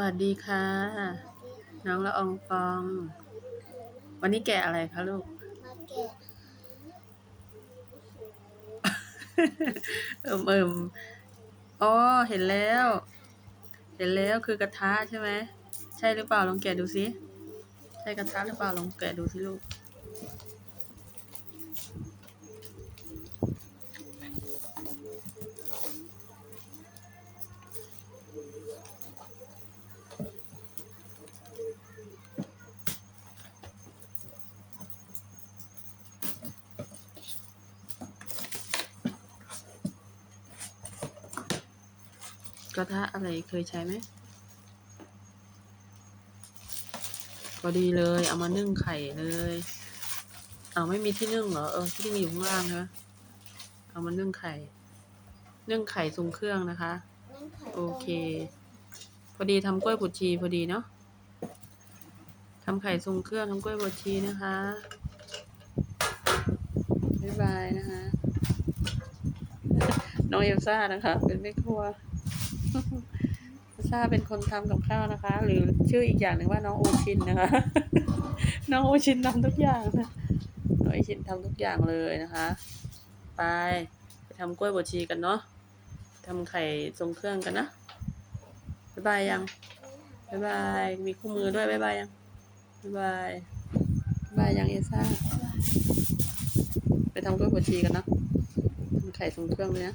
วัสดีค่ะ น้องละอองฟอง วันนี้แกะอะไรคะลูกมาแกะเอิมเอิมอ๋อเห็นแล้ว เห็นแล้วคือกระทะใช่ไหม ใช่หรือเปล่าลองแกะดูสิ ใช่กระทะหรือเปล่าลองแกะดูสิลูก กระทะอะไรเคยใช้ไหมพอดีเลย เอามานึ่งไข่เลยเอาไม่มีที่นึ่งเหรอเออที่นึ่อยู่ข้างล่างนะเอามานึ่งไข่ นึ่งไข่ทรงเครื่องนะคะ โอเค พอดีทำกล้วยบดชีพอดีเนาะทำไข่ทรงเครื่องทำกล้วยบดชีนะคะบ๊ายบายนะคะ น้องเอลซ่านะคะ เป็นแม่ครัว ซาเป็นคนทำกับข้าวนะคะ หรือชื่ออีกอย่างหนึ่งว่าน้องโอชินนะคะ น้องโอชินทำทุกอย่างนะน้องโอชินทำทุกอย่างเลยนะคะ ไปไปทำกล้วยบดชีกันเนาะทำไข่ทรงเครื่องกันนะบ๊ายบายยังบ๊ายบายมีคู่มือด้วยบ๊ายบายยังบ๊ายบายบ๊ายบายยังเอซ่าไปทำกล้วยบดชีกันเนาะทำไข่ทรงเครื่องเลยนะ